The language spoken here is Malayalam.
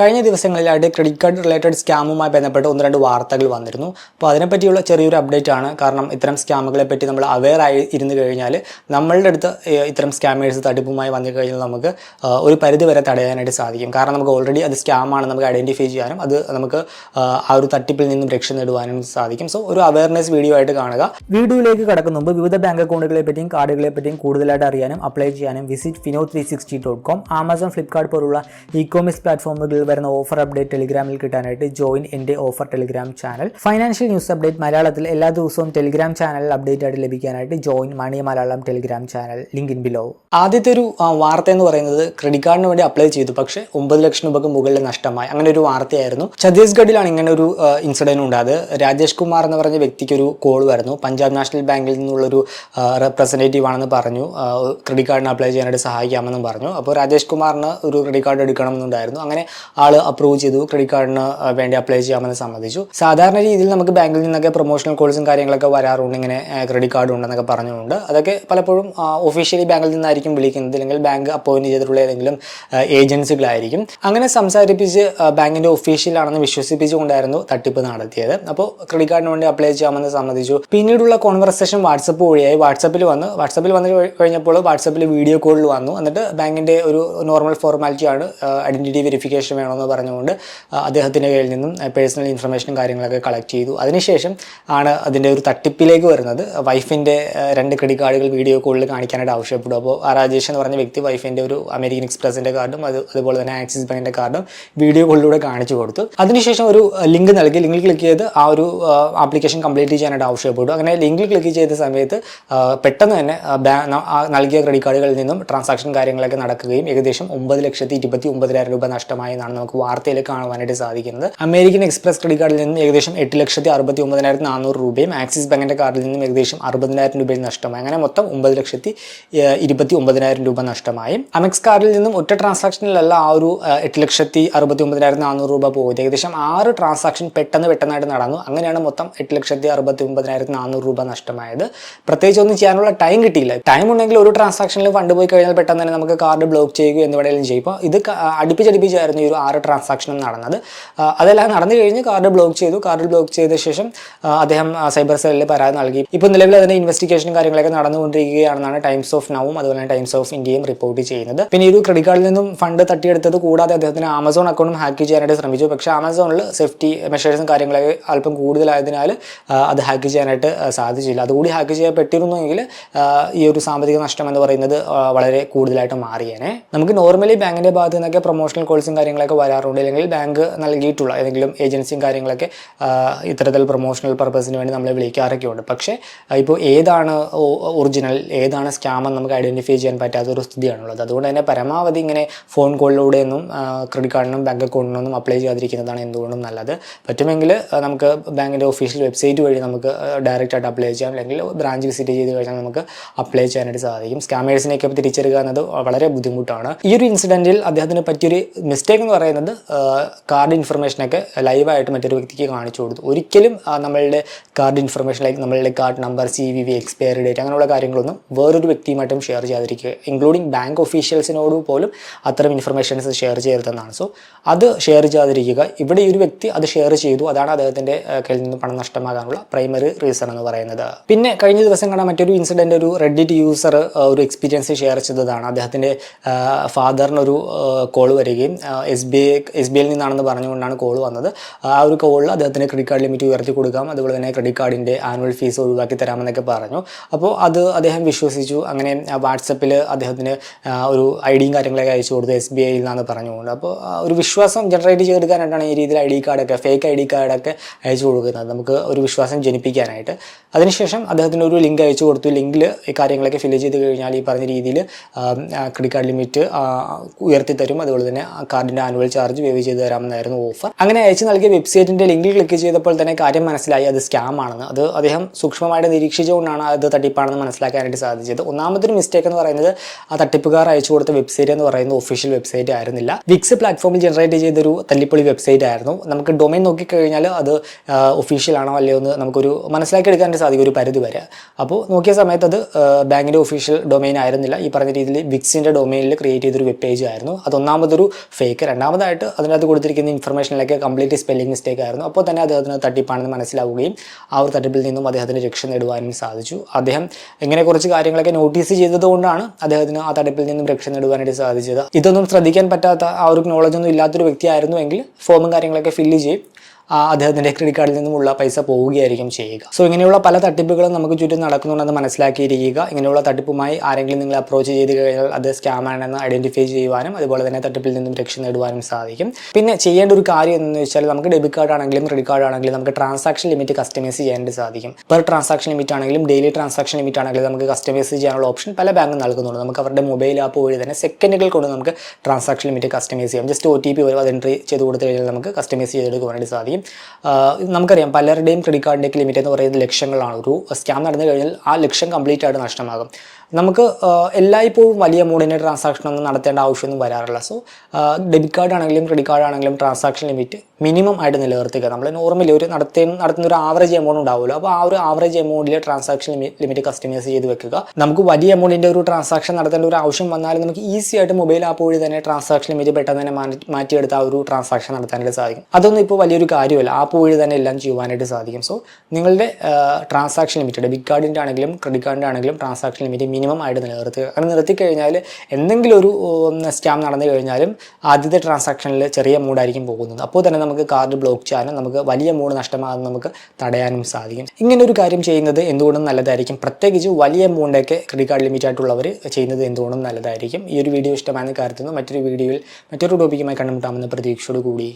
കഴിഞ്ഞ ദിവസങ്ങളിലായിട്ട് ക്രെഡിറ്റ് കാർഡ് റിലേറ്റഡ് സ്കാമുമായി ബന്ധപ്പെട്ട് ഒന്ന് രണ്ട് വാർത്തകൾ വന്നിരുന്നു. അപ്പോൾ അതിനെപ്പറ്റിയുള്ള ചെറിയൊരു അപ്ഡേറ്റ് ആണ്. കാരണം ഇത്തരം സ്കാമുകളെ പറ്റി നമ്മൾ അവെയർ ആയി ഇരുന്ന് കഴിഞ്ഞാൽ നമ്മളുടെ അടുത്ത് ഇത്തരം സ്കാമേഴ്സ് തട്ടിപ്പുമായി വന്നു കഴിഞ്ഞാൽ നമുക്ക് ഒരു പരിധി വരെ തടയാനായിട്ട് സാധിക്കും. കാരണം നമുക്ക് ഓൾറെഡി അത് സ്കാമാണ് നമുക്ക് ഐഡന്റിഫൈ ചെയ്യാനും അത് നമുക്ക് ആ ഒരു തട്ടിപ്പിൽ നിന്നും രക്ഷ നേടുവാനും സാധിക്കും. സോ ഒരു അവയർനെസ് വീഡിയോ ആയിട്ട് കാണുക. വീഡിയോയിലേക്ക് കടക്കുന്ന മുമ്പ് വിവിധ ബാങ്ക് അക്കൗണ്ടുകളെ പറ്റിയും കാർഡുകളെ പറ്റിയും കൂടുതലായിട്ട് അറിയാനും അപ്ലൈ ചെയ്യാനും visit Fino three sixty dot com Amazon Flipkart പോലുള്ള ഇ കോമേഴ്സ് പ്ലാറ്റ്ഫോമുകളിൽ വരുന്ന ഓഫർ അപ്ഡേറ്റ് ടെലിഗ്രാമിൽ കിട്ടാനായിട്ട് ജോയിൻ എന്റെ offer Telegram channel financial news update മലയാളത്തിൽ എല്ലാ ദിവസവും ടെലിഗ്രാം ചാനൽ അപ്ഡേറ്റ് ആയിട്ട് ലഭിക്കാനായിട്ട് join money Malayalam Telegram channel link in below ആദ്യത്തെ ഒരു വാർത്ത എന്ന് പറയുന്നത് ക്രെഡിറ്റ് കാർഡിന് വേണ്ടി അപ്ലൈ ചെയ്തു. പക്ഷേ ഒമ്പത് ലക്ഷം രൂപക്ക് മുകളിൽ നഷ്ടമായി. അങ്ങനെ ഒരു വാർത്തയായിരുന്നു. ഛത്തീസ്ഗഡിലാണ് ഇങ്ങനെ ഒരു ഇൻസിഡന്റ് ഉണ്ടായത്. രാജേഷ് കുമാർ എന്ന് പറഞ്ഞ വ്യക്തിക്ക് ഒരു കോൾ വരുന്നു. പഞ്ചാബ് നാഷണൽ ബാങ്കിൽ നിന്നുള്ളൊരു റെപ്രസെന്റേറ്റീവ് ആണെന്ന് പറഞ്ഞു. ക്രെഡിറ്റ് കാർഡിന് അപ്ലൈ ചെയ്യാനായിട്ട് സഹായിക്കാമെന്നും പറഞ്ഞു. അപ്പോൾ രാജേഷ് കുമാറിന് ഒരു ക്രെഡിറ്റ് കാർഡ് എടുക്കണമെന്നുണ്ടായിരുന്നു. അങ്ങനെ ആൾ അപ്രൂവ് ചെയ്തു ക്രെഡിറ്റ് കാർഡിന് വേണ്ടി അപ്ലൈ ചെയ്യാമെന്ന് സമ്മതിച്ചു. സാധാരണ രീതിയിൽ നമുക്ക് ബാങ്കിൽ നിന്നൊക്കെ പ്രൊമോഷണൽ കോഴ്സും കാര്യങ്ങളൊക്കെ വരാറുണ്ട് ഇങ്ങനെ ക്രെഡിറ്റ് കാർഡ് ഉണ്ടെന്നൊക്കെ പറഞ്ഞുകൊണ്ട്. അതൊക്കെ പലപ്പോഴും ഒഫീഷ്യലി ബാങ്കിൽ നിന്നായിരിക്കും വിളിക്കുന്നത് അല്ലെങ്കിൽ ബാങ്ക് അപ്പോയിന്റ് ചെയ്തിട്ടുള്ള ഏതെങ്കിലും ഏജൻസികളായിരിക്കും അങ്ങനെ സംസാരിപ്പിച്ച് ബാങ്കിന്റെ ഒഫീഷ്യലാണെന്ന് വിശ്വസിപ്പിച്ചുകൊണ്ടായിരുന്നു തട്ടിപ്പ് നടത്തിയത്. അപ്പോൾ ക്രെഡിറ്റ് കാർഡിന് വേണ്ടി അപ്ലൈ ചെയ്യാമെന്ന് സമ്മതിച്ചു. പിന്നീടുള്ള കോൺവെർസേഷൻ വാട്സപ്പ് വഴിയായി. വാട്സപ്പിൽ വന്ന് വാട്സപ്പിൽ വന്ന് കഴിഞ്ഞപ്പോൾ വാട്സപ്പിൽ വീഡിയോ കോളിൽ വന്നു. എന്നിട്ട് ബാങ്കിന്റെ ഒരു നോർമൽ ഫോർമാലിറ്റിയാണ് ഐഡന്റിറ്റി വെരിഫിക്കേഷൻ വേണമെന്ന് പറഞ്ഞുകൊണ്ട് അദ്ദേഹത്തിന്റെ കയ്യിൽ നിന്നും പേഴ്സണൽ ഇൻഫർമേഷനും കാര്യങ്ങളൊക്കെ കളക്ട് ചെയ്തു. അതിനുശേഷം ആണ് അതിന്റെ ഒരു തട്ടിപ്പിലേക്ക് വരുന്നത്. വൈഫിന്റെ രണ്ട് ക്രെഡിറ്റ് കാർഡുകൾ വീഡിയോ കോളിൽ കാണിക്കാനായിട്ട് ആവശ്യപ്പെടും. അപ്പോൾ ആ രാജേഷ് എന്ന് പറഞ്ഞ വ്യക്തി വൈഫിന്റെ ഒരു അമേരിക്കൻ എക്സ്പ്രസിന്റെ കാർഡും അത് അതുപോലെ തന്നെ ആക്സിസ് ബാങ്കിന്റെ കാർഡും വീഡിയോ കോളിലൂടെ കാണിച്ചു കൊടുത്തു. അതിനുശേഷം ഒരു ലിങ്ക് നൽകി. ലിങ്കിൽ ക്ലിക്ക് ചെയ്ത് ആ ഒരു ആപ്ലിക്കേഷൻ കംപ്ലീറ്റ് ചെയ്യാനായിട്ട് ആവശ്യപ്പെടും അങ്ങനെ ലിങ്കിൽ ക്ലിക്ക് ചെയ്ത സമയത്ത് പെട്ടെന്ന് തന്നെ നൽകിയ ക്രെഡിറ്റ് കാർഡുകളിൽ നിന്നും ട്രാൻസാക്ഷൻ കാര്യങ്ങളൊക്കെ നടക്കുകയും ഏകദേശം ഒമ്പത് ലക്ഷത്തി ഇരുപത്തി ഒമ്പതിനായിരം രൂപ നഷ്ടമായി എന്നാണ് നമുക്ക് വാർത്തയിൽ കാണുവാനായിട്ട് സാധിക്കുന്നത്. അമേരിക്കൻ എക്സ്പ്രസ് ക്രെഡിറ്റ് കാർഡിൽ നിന്നും ഏകദേശം എട്ട് ലക്ഷത്തി അറുപത്തി ഒമ്പതിനായിരത്തി നാനൂറ് രൂപയും ആക്സിസ് ബാങ്കിന്റെ കാർഡിൽ നിന്നും ഏകദേശം അറുപതിനായിരം രൂപയും നഷ്ടമായി. അങ്ങനെ മൊത്തം ഒമ്പത് ലക്ഷത്തി ഇരുപത്തി ഒമ്പതിനായിരം രൂപ നഷ്ടമായി. അമെക്സ് കാർഡിൽ നിന്നും ഒറ്റ ട്രാൻസാക്ഷനിലല്ല ആ ഒരു എട്ട് ലക്ഷത്തി അറുപത്തി ഒമ്പതിനായിരത്തി നാനൂറ് രൂപ പോയത്. ഏകദേശം ആറ് ട്രാൻസാക്ഷൻ പെട്ടെന്ന് പെട്ടെന്നായിട്ട് നടന്നു. അങ്ങനെയാണ് മൊത്തം എട്ട് ലക്ഷത്തി അറുപത്തി ഒമ്പതിനായിരത്തി നാനൂറ് രൂപ നഷ്ടമായത്. പ്രത്യേകിച്ച് ഒന്നും ചെയ്യാനുള്ള ടൈം കിട്ടിയില്ല. ടൈം ഉണ്ടെങ്കിൽ ഒരു ട്രാൻസാക്ഷനിൽ ഫണ്ട് പോയി കഴിഞ്ഞാൽ പെട്ടെന്ന് തന്നെ നമുക്ക് കാർഡ് ബ്ലോക്ക് ചെയ്യുക എന്ന് വേണമെങ്കിലും ചെയ്യും. ഇപ്പോൾ ഇത് അടുപ്പിച്ചടുപ്പിച്ചായിരുന്നു ഈ ഒരു ആറ് ട്രാൻസാക്ഷനും നടന്നത്. അതെല്ലാം നടന്നു കഴിഞ്ഞ് കാർഡ് ബ്ലോക്ക് ചെയ്തു. കാർഡ് ബ്ലോക്ക് ചെയ്ത ശേഷം അദ്ദേഹം സൈബർ സെല്ലിൽ പരാതി നൽകി. ഇപ്പോൾ നിലവിൽ അതിന്റെ ഇൻവെസ്റ്റിഗേഷനും കാര്യങ്ങളൊക്കെ നടന്നുകൊണ്ടിരിക്കുകയാണെന്നാണ് ടൈംസ് ഓഫ് നവും അതുപോലെ തന്നെ ടൈംസ് ഓഫ് ഇന്ത്യയും റിപ്പോർട്ട് ചെയ്യുന്നത്. പിന്നെ ഇത് ക്രെഡിറ്റ് കാർഡിൽ നിന്നും ഫണ്ട് തട്ടിയെടുത്തത് കൂടാതെ അദ്ദേഹത്തിന് ആമസോൺ അക്കൗണ്ടും ഹാക്ക് ചെയ്യാനായിട്ട് ശ്രമിച്ചു. പക്ഷേ ആമസോണിൽ സേഫ്റ്റി മെഷേഴ്സും കാര്യങ്ങളൊക്കെ അല്പം കൂടുതലായതിനാൽ അത് ഹാക്ക് ചെയ്യാനായിട്ട് സാധിച്ചില്ല. അതുകൂടി ഹാക്ക് ചെയ്യപ്പെട്ടിരുന്നെങ്കിൽ ആ, ഈ ഒരു സാമ്പത്തിക നഷ്ടം എന്ന് പറയുന്നത് വളരെ കൂടുതലായിട്ട് മാറിയേനെ. നമുക്ക് നോർമലി ബാങ്കിന്റെ ഭാഗത്ത് നിന്നൊക്കെ പ്രൊമോഷണൽ കോൾസും കാര്യങ്ങളൊക്കെ വരാറുണ്ട്. അല്ലെങ്കിൽ ബാങ്ക് നൽകിയിട്ടുള്ള ഏതെങ്കിലും ഏജൻസിയും കാര്യങ്ങളൊക്കെ ഇത്തരത്തിൽ പ്രൊമോഷണൽ പർപ്പസിന് വേണ്ടി നമ്മളെ വിളിക്കാറൊക്കെ ഉണ്ട് പക്ഷേ ഇപ്പോൾ ഏതാണ് ഒറിജിനൽ ഏതാണ് സ്കാം എന്ന് നമുക്ക് ഐഡന്റിഫൈ ചെയ്യാൻ പറ്റാത്ത ഒരു സ്ഥിതിയാണുള്ളത്. അതുകൊണ്ട് തന്നെ പരമാവധി ഇങ്ങനെ ഫോൺ കോളിലൂടെയൊന്നും ക്രെഡിറ്റ് കാർഡിനും ബാങ്ക് അക്കൗണ്ടിനൊന്നും അപ്ലൈ ചെയ്യാതിരിക്കുന്നതാണ് എന്തുകൊണ്ടും നല്ലത്. പറ്റുമെങ്കിൽ നമുക്ക് ബാങ്കിന്റെ ഒഫീഷ്യൽ വെബ്സൈറ്റ് വഴി നമുക്ക് ഡയറക്റ്റ് ആയിട്ട് അപ്ലൈ ചെയ്യാം. അല്ലെങ്കിൽ ബ്രാഞ്ച് വിസിറ്റ് ചെയ്ത് കഴിഞ്ഞാൽ നമുക്ക് അപ്ലൈ ചെയ്യാനായിട്ട് സാധിക്കും. സ്കാമേഴ്സിനെയൊക്കെ തിരിച്ചറിയുക എന്നത് വളരെ ബുദ്ധിമുട്ടാണ്. ഈ ഒരു ഇൻസിഡന്റിൽ അദ്ദേഹത്തിന് പറ്റിയൊരു മിസ്റ്റേക്ക് എന്ന് പറയുന്നത് കാർഡ് ഇൻഫർമേഷനൊക്കെ ലൈവായിട്ട് മറ്റൊരു വ്യക്തിക്ക് കാണിച്ചു കൊടുത്തു. ഒരിക്കലും നമ്മളുടെ കാർഡ് ഇൻഫർമേഷൻ ലൈക്ക് നമ്മളുടെ card number C V V expiry date അങ്ങനെയുള്ള കാര്യങ്ങളൊന്നും വേറൊരു വ്യക്തിയുമായിട്ടും ഷെയർ ചെയ്യാതിരിക്കുക. ഇൻക്ലൂഡിങ് ബാങ്ക് ഓഫീഷ്യൽസിനോട് പോലും അത്തരം ഇൻഫർമേഷൻസ് ഷെയർ ചെയ്യരുതെന്നാണ്. സോ അത് ഷെയർ ചെയ്യാതിരിക്കുക. ഇവിടെ ഈ ഒരു വ്യക്തി അത് ഷെയർ ചെയ്തു. അതാണ് അദ്ദേഹത്തിന്റെ കയ്യിൽ നിന്ന് പണം നഷ്ടമാകാനുള്ള പ്രൈമറി റീസൺ എന്ന് പറയുന്നത്. പിന്നെ കഴിഞ്ഞ ദിവസം കണ്ട മറ്റൊരു ഇൻസിഡന്റ് ഒരു റെഡിറ്റ് യൂസർ ഒരു എക്സ്പീരിയൻസ് ഷെയർ ചെയ്തതാണ്. അദ്ദേഹത്തിന്റെ ഫാദറിനൊരു കോൾ വരികയും എസ് ബി എസ് ബി ഐയിൽ നിന്നാണെന്ന് പറഞ്ഞുകൊണ്ടാണ് കോൾ വന്നത്. ആ ഒരു കോളിൽ അദ്ദേഹത്തിന് ക്രെഡിറ്റ് കാർഡ് ലിമിറ്റ് ഉയർത്തി കൊടുക്കാം. അതുപോലെ തന്നെ ക്രെഡിറ്റ് കാർഡിന്റെ ആനുവൽ ഫീസ് ഒഴിവാക്കി തരാമെന്നൊക്കെ പറഞ്ഞു. അപ്പോൾ അത് അദ്ദേഹം വിശ്വസിച്ചു. അങ്ങനെ വാട്സപ്പിൽ അദ്ദേഹത്തിന് ഒരു ഐ ഡിയും കാര്യങ്ങളൊക്കെ അയച്ചു കൊടുത്തു എസ് ബി ഐയിൽ നിന്നാണ് പറഞ്ഞുകൊണ്ട് അപ്പോൾ ഒരു വിശ്വാസം ജനറേറ്റ് ചെയ്തെടുക്കാനായിട്ടാണ് ഈ രീതിയിൽ ഐ ഡി കാർഡൊക്കെ ഫേക്ക് ഐ ഡി കാർഡൊക്കെ അയച്ചു കൊടുക്കുന്നത്. നമുക്ക് ഒരു വിശ്വാസം ജനിപ്പിക്കാനായിട്ട്. അതിനുശേഷം അദ്ദേഹത്തിന് ഒരു ലിങ്ക് അയച്ചു കൊടുത്തു. ലിങ്കിൽ ഈ കാര്യങ്ങളൊക്കെ ഫില്ല് ചെയ്ത് കഴിഞ്ഞാൽ ഈ പറഞ്ഞ രീതിയിൽ ക്രെഡിറ്റ് കാർഡ് ലിമിറ്റ് ഉയർത്തി തരും അതുപോലെ തന്നെ കാർഡിന്റെ ആനുവൽ ചാർജ് വേവ് ചെയ്ത് തരാമെന്നായിരുന്നു ഓഫർ അങ്ങനെ അയച്ചു നൽകിയ വെബ്സൈറ്റിന്റെ ലിങ്കിൽ ക്ലിക്ക് ചെയ്തപ്പോൾ തന്നെ കാര്യം മനസ്സിലായി. അത് സ്കാം ആണെന്ന്. അത് അദ്ദേഹം സൂക്ഷ്മമായിട്ട് നിരീക്ഷിച്ചുകൊണ്ടാണ് അത് തട്ടിപ്പാണെന്ന് മനസ്സിലാക്കാനായിട്ട് സാധിച്ചത്. ഒന്നാമതൊരു മിസ്റ്റേക്ക് എന്ന് പറയുന്നത് ആ തട്ടിപ്പുകാർ അയച്ചു കൊടുത്ത വെബ്സൈറ്റ് എന്ന് പറയുന്നത് ഒഫീഷ്യൽ വെബ്സൈറ്റ് ആയിരുന്നില്ല. വിക്സ് പ്ലാറ്റ്ഫോമിൽ ജനറേറ്റ് ചെയ്തൊരു തല്ലിപ്പൊളി വെബ്സൈറ്റ് ആയിരുന്നു. നമുക്ക് ഡൊമൈൻ നോക്കിക്കഴിഞ്ഞാൽ അത് ഒഫീഷ്യൽ ആണോ അല്ലയോ എന്ന് നമുക്കൊരു മനസ്സിലാക്കി എടുക്കാനായിട്ട് സാധിക്കും ഒരു പരിധി വരെ. അപ്പോൾ നോക്കിയ സമയത്ത് അത് ബാങ്കിന്റെ ഒഫീഷ്യൽ ഡൊമൈൻ ആയിരുന്നില്ല. ഈ പറഞ്ഞ രീതിയിൽ വിക്സിന്റെ ഡൊമൈനിൽ ക്രിയേറ്റ് ചെയ്തൊരു വെബ് പേജ് ആയിരുന്നു. അത് ഒന്നാമതൊരു ഫേക്ക് രണ്ടാമത് രണ്ടാമതായിട്ട് അതിനകത്ത് കൊടുത്തിരിക്കുന്ന ഇൻഫർമേഷനിലേക്ക് കംപ്ലീറ്റ് സ്പെല്ലിംഗ് മിസ്റ്റേക്ക് ആയിരുന്നു. അപ്പോൾ തന്നെ അദ്ദേഹത്തിന് തട്ടിപ്പാണെന്ന് മനസ്സിലാവുകയും ആ ഒരു തട്ടിപ്പിൽ നിന്നും അദ്ദേഹത്തിന് രക്ഷ നേടുവാനും സാധിച്ചു. അദ്ദേഹം ഇങ്ങനെ കുറച്ച് കാര്യങ്ങളൊക്കെ നോട്ടീസ് ചെയ്തതുകൊണ്ടാണ് അദ്ദേഹത്തിന് ആ തട്ടിപ്പിൽ നിന്നും രക്ഷ നേടുവാനായിട്ട് സാധിച്ചത്. ഇതൊന്നും ശ്രദ്ധിക്കാൻ പറ്റാത്ത ആ ഒരു നോളജ് ഒന്നും വ്യക്തിയായിരുന്നു വ്യക്തിയായിരുന്നുവെങ്കിൽ ഫോമും കാര്യങ്ങളൊക്കെ ഫില്ല് ചെയ്യും. അദ്ദേഹത്തിന്റെ ക്രെഡിറ്റ് കാർഡിൽ നിന്നുമുള്ള പൈസ പോവുകയായിരിക്കും ചെയ്യുക. സോ ഇങ്ങനെയുള്ള പല തട്ടിപ്പുകളും നമുക്ക് ചുറ്റും നടക്കുന്നുണ്ടെന്ന് മനസ്സിലാക്കിയിരിക്കുക. ഇങ്ങനെയുള്ള തട്ടിപ്പുമായി ആരെങ്കിലും നിങ്ങൾ അപ്രോച്ച് ചെയ്ത് കഴിഞ്ഞാൽ അത് സ്കാം ആണെന്ന് ഐഡന്റിഫൈ ചെയ്യുവാനും അതുപോലെ തന്നെ തട്ടിപ്പിൽ നിന്നും രക്ഷ നേടുവാനും സാധിക്കും. പിന്നെ ചെയ്യേണ്ട ഒരു കാര്യം എന്ന് വെച്ചാൽ നമുക്ക് ഡെബിറ്റ് കാർഡ് ആണെങ്കിലും ക്രെഡിറ്റ് കാർഡ് ആണെങ്കിലും നമുക്ക് ട്രാൻസാക്ഷൻ ലിമിറ്റ് കസ്റ്റമൈസ് ചെയ്യാനായിട്ട് സാധിക്കും. പെർ ട്രാൻസാക്ഷൻ ലിമിറ്റ് ആണെങ്കിലും ഡെയിലി ട്രാൻസാക്ഷൻ ലിമിറ്റ് ആണെങ്കിലും നമുക്ക് കസ്റ്റമൈസ് ചെയ്യാനുള്ള ഓപ്ഷൻ പല ബാങ്കും നൽകുന്നുണ്ട്. നമുക്ക് അവരുടെ മൊബൈൽ ആപ്പ് വഴി തന്നെ സെക്കൻഡുകൾ കൊണ്ട് നമുക്ക് ട്രാൻസാക്ഷൻ ലിമിറ്റ് കസ്റ്റമൈസ് ചെയ്യാം. ജസ്റ്റ് ഒ ടി പി വരും അത് എൻട്രി ചെയ്ത് കൊടുത്തു കഴിഞ്ഞാൽ നമുക്ക് കസ്റ്റമൈസ് ചെയ്തെടുക്കുവാനായിട്ട് സാധിക്കും. ഇത് നമുക്കറിയാം പലരുടെയും ക്രെഡിറ്റ് കാർഡിന്റെ ലിമിറ്റ് എന്ന് പറയുന്നത് ലക്ഷങ്ങളാണ്. ഒരു സ്കാം നടന്നു കഴിഞ്ഞാൽ ആ ലക്ഷം കംപ്ലീറ്റ് ആയിട്ട് നഷ്ടമാകും. നമുക്ക് എല്ലായ്പ്പോഴും വലിയ എമൗണ്ടിന്റെ ട്രാൻസാക്ഷൻ ഒന്നും നടത്തേണ്ട ആവശ്യമൊന്നും വരാറില്ല. സോ ഡെബിറ്റ് കാർഡ് ആണെങ്കിലും ക്രെഡിറ്റ് കാർഡ് ആണെങ്കിലും ട്രാൻസാക്ഷൻ ലിമിറ്റ് മിനിമം ആയിട്ട് നിലനിർത്തുക നമ്മൾ നോർമലി ഒരു നടത്തി നടത്തുന്ന ഒരു ആവറേജ് എമൗണ്ട് ഉണ്ടാവുമല്ലോ. അപ്പോൾ ആ ഒരു ആവറേജ് എമൗണ്ടിൽ ട്രാൻസാക്ഷൻ ലിമിറ്റ് കസ്റ്റമൈസ് ചെയ്ത് വെക്കുക. നമുക്ക് വലിയ എമൗണ്ടിന്റെ ഒരു ട്രാൻസാക്ഷൻ നടത്തേണ്ട ഒരു ആവശ്യം വന്നാൽ നമുക്ക് ഈസി ആയിട്ട് മൊബൈൽ ആപ്പ് വഴി തന്നെ ട്രാൻസാക്ഷൻ ലിമിറ്റ് പെട്ടെന്ന് തന്നെ മാറ്റി മാറ്റിയെടുത്ത് ആ ഒരു ട്രാൻസാക്ഷൻ നടത്താനായിട്ട് സാധിക്കും. അതൊന്നും ഇപ്പോൾ വലിയൊരു കാര്യമല്ല. ആപ്പ് വഴി തന്നെ എല്ലാം ചെയ്യുവാനായിട്ട് സാധിക്കും. സോ നിങ്ങളുടെ ട്രാൻസാക്ഷൻ ലിമിറ്റ് ഡെബിറ്റ് കാർഡിന്റെ ആണെങ്കിലും ക്രെഡിറ്റ് കാർഡിന്റെ ആണെങ്കിലും ട്രാൻസാക്ഷൻ ലിമിറ്റ് മിനിമം ആയിട്ട് നിലനിർത്തുക. അങ്ങനെ നിർത്തി കഴിഞ്ഞാൽ എന്തെങ്കിലും ഒരു സ്കാം നടന്നു കഴിഞ്ഞാലും ആദ്യത്തെ ട്രാൻസാക്ഷനിൽ ചെറിയ മൂഡായിരിക്കും പോകുന്നത്. അപ്പോൾ തന്നെ നമുക്ക് കാർഡ് ബ്ലോക്ക് ചെയ്യാനും നമുക്ക് വലിയ എമൗണ്ട് നഷ്ടമാകാതെ നമുക്ക് തടയാനും സാധിക്കും. ഇങ്ങനെ ഒരു കാര്യം ചെയ്യുന്നത് എന്തുകൊണ്ടും നല്ലതായിരിക്കും. പ്രത്യേകിച്ച് വലിയ എമൗണ്ടൊക്കെ ക്രെഡിറ്റ് കാർഡ് ലിമിറ്റ് ആയിട്ടുള്ളവർ ചെയ്യുന്നത് എന്തുകൊണ്ടും നല്ലതായിരിക്കും. ഈ ഒരു വീഡിയോ ഇഷ്ടമായെന്ന് കരുതുന്നു. മറ്റൊരു വീഡിയോയിൽ മറ്റൊരു ടോപ്പിക്കുമായി കണ്ടുമുട്ടാമെന്ന പ്രതീക്ഷയോട് കൂടി